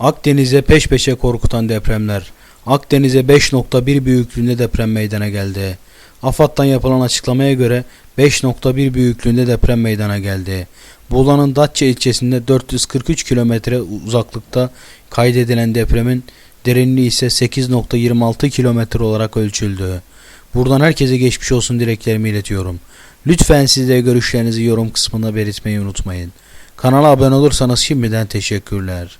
Akdeniz'e peş peşe korkutan depremler. Akdeniz'e 5.1 büyüklüğünde deprem meydana geldi. AFAD'dan yapılan açıklamaya göre 5.1 büyüklüğünde deprem meydana geldi. Buğla'nın Datça ilçesinde 443 kilometre uzaklıkta kaydedilen depremin derinliği ise 8.26 kilometre olarak ölçüldü. Buradan herkese geçmiş olsun dileklerimi iletiyorum. Lütfen siz de görüşlerinizi yorum kısmında belirtmeyi unutmayın. Kanala abone olursanız şimdiden teşekkürler.